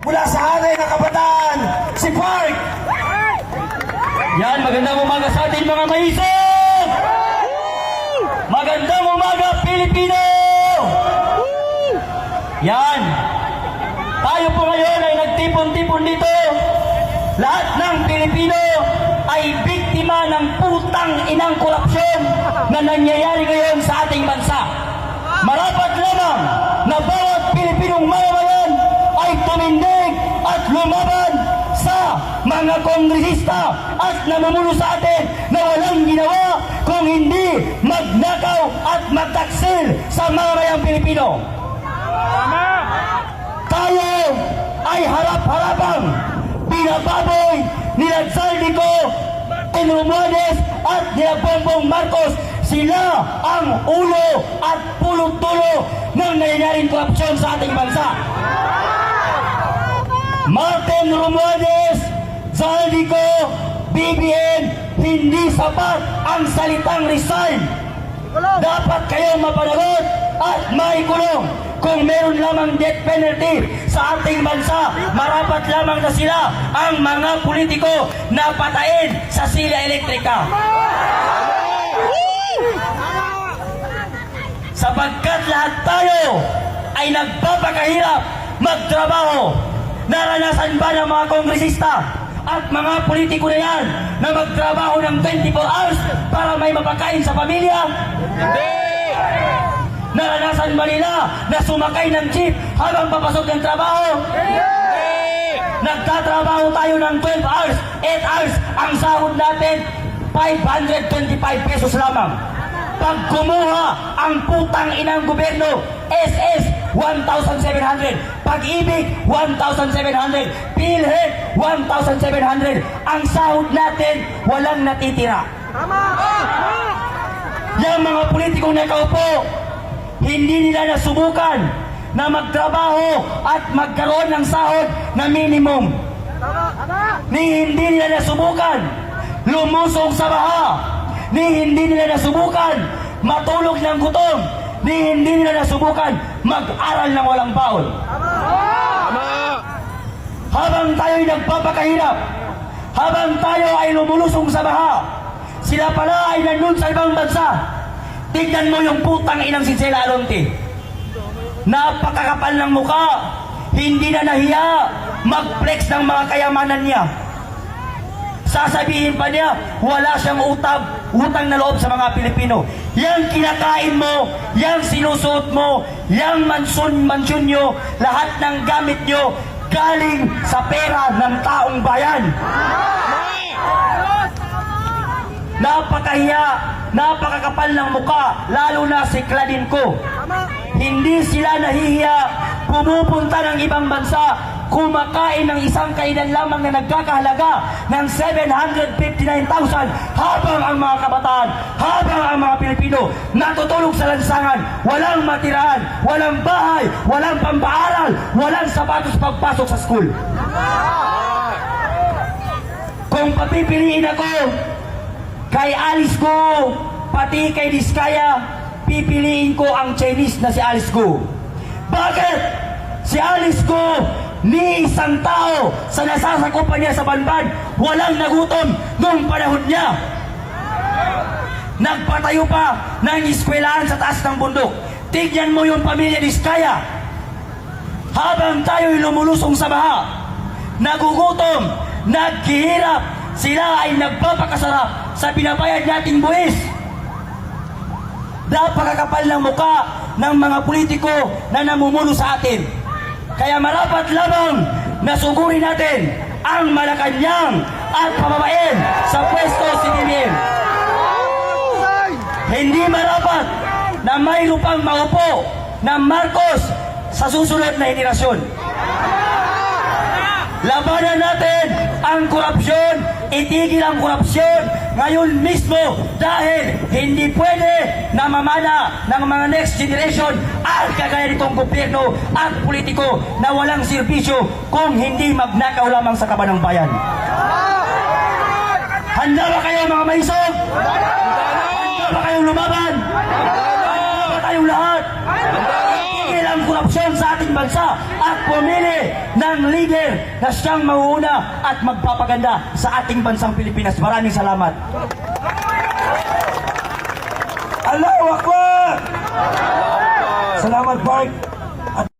mula sa hanay ng kabataan, si Park! Yan, magandang umaga sa atin mga maisog! Magandang umaga, Pilipino! Yan! Tayo po ngayon ay nagtipon-tipon dito. Lahat ng Pilipino ay biktima ng putang inang korupsyon na nangyayari ngayon sa ating bansa. Marapat lamang na bawat Pilipinong mamamayan mga kongresista at namumuno sa atin na walang ginawa kung hindi magnakaw at magtaksil sa mamamayang Pilipino. Tayo ay harap-harapang pinababoy ni Saldico, and Romualdez at ni Bongbong Marcos. Sila ang ulo at pulot-tulo ng nangyayaring korupsyon sa ating bansa. Martin Romualdez, Zaldico, BBM, hindi sapat ang salitang resign. Dapat kayo mapanagot at maikulong. Kung meron lamang death penalty sa ating bansa, marapat lamang na sila ang mga politiko na patayin sa sila elektrika. Sapagkat lahat tayo ay nagpapakahirap magtrabaho. Naranasan ba ng mga kongresista at mga politiko na yan na magtrabaho ng 24 hours para may mapakain sa pamilya? Naranasan ba nila na sumakay ng jeep habang papasok ng trabaho? Nagtatrabaho tayo ng 12 hours, 8 hours. Ang sahod natin, 525 pesos lamang. Pag kumuha ang putang inang gobyerno, SS, 1,700. Pag-ibig, 1,700. PhilHealth, 1,700. Ang sahod natin, walang natitira. Yung mga politikong nakaupo, hindi nila nasubukan na magtrabaho at magkaroon ng sahod na minimum. Ni hindi nila nasubukan lumusong sa baha. Ni hindi nila nasubukan matulog ng gutom. Ni hindi nila nasubukan mag-aral ng walang baon. Habang tayo'y nagpapakahirap, habang tayo ay lumulusong sa baha, sila pala ay nandun sa ibang bansa. Tignan mo yung putang inang si Sela Alonte. Napakakapal ng muka. Hindi na nahiya mag-flex ng mga kayamanan niya. Sasabihin pa niya, wala siyang utab, utang na loob sa mga Pilipino. Yang kinakain mo, yang sinusuot mo, yang mansun, mansyon nyo, lahat ng gamit nyo, galing sa pera ng taong bayan. Napakahiya, napakakapal ng muka, lalo na si Claudine ko. Hindi sila nahihiya, pumupunta ng ibang bansa, kumakain ng isang kainan lamang na nagkakahalaga ng 759,000 habang ang mga kabataan, habang ang mga Pilipino natutulog sa lansangan, walang matirahan, walang bahay, walang pambaaral, walang sapatos pagpasok sa school. Kung papipiliin ako, kay Alice Go, pati kay Diskaya, pipiliin ko ang Chinese na si Alice Go. Bakit? Si Alice Go, ni isang tao sa nasasakupan niya sa banban, walang nagutom noong panahon niya. Nagpatayo pa ng eskwelahan sa taas ng bundok. Tignan mo yung pamilya ni Diskaya. Habang tayo'y lumulusong sa baha, nagugutom, naghihirap, sila ay nagpapakasarap sa pinabayad nating buwis. Napakakapal ng muka ng mga politiko na namumuno sa atin. Kaya marapat lamang na sugurin natin ang Malacanang at pamabain sa pwesto si BBM. Hindi marapat na mayroon pang maupo na Marcos sa susunod na henerasyon. Labanan natin ang korupsyon, itigil ang korupsyon ngayon mismo dahil hindi pwede na mamana ng mga next generation at kagaya nitong gobyerno at politiko na walang serbisyo kung hindi magnakaw lamang sa kaban ng bayan. Handa ba kayo mga maisog? Handa ba kayong lumaban? Ating bansa at pumili ng leader na siyang mauuna at magpapaganda sa ating bansang Pilipinas. Maraming salamat. Allahu Akbar! Salamat, Park.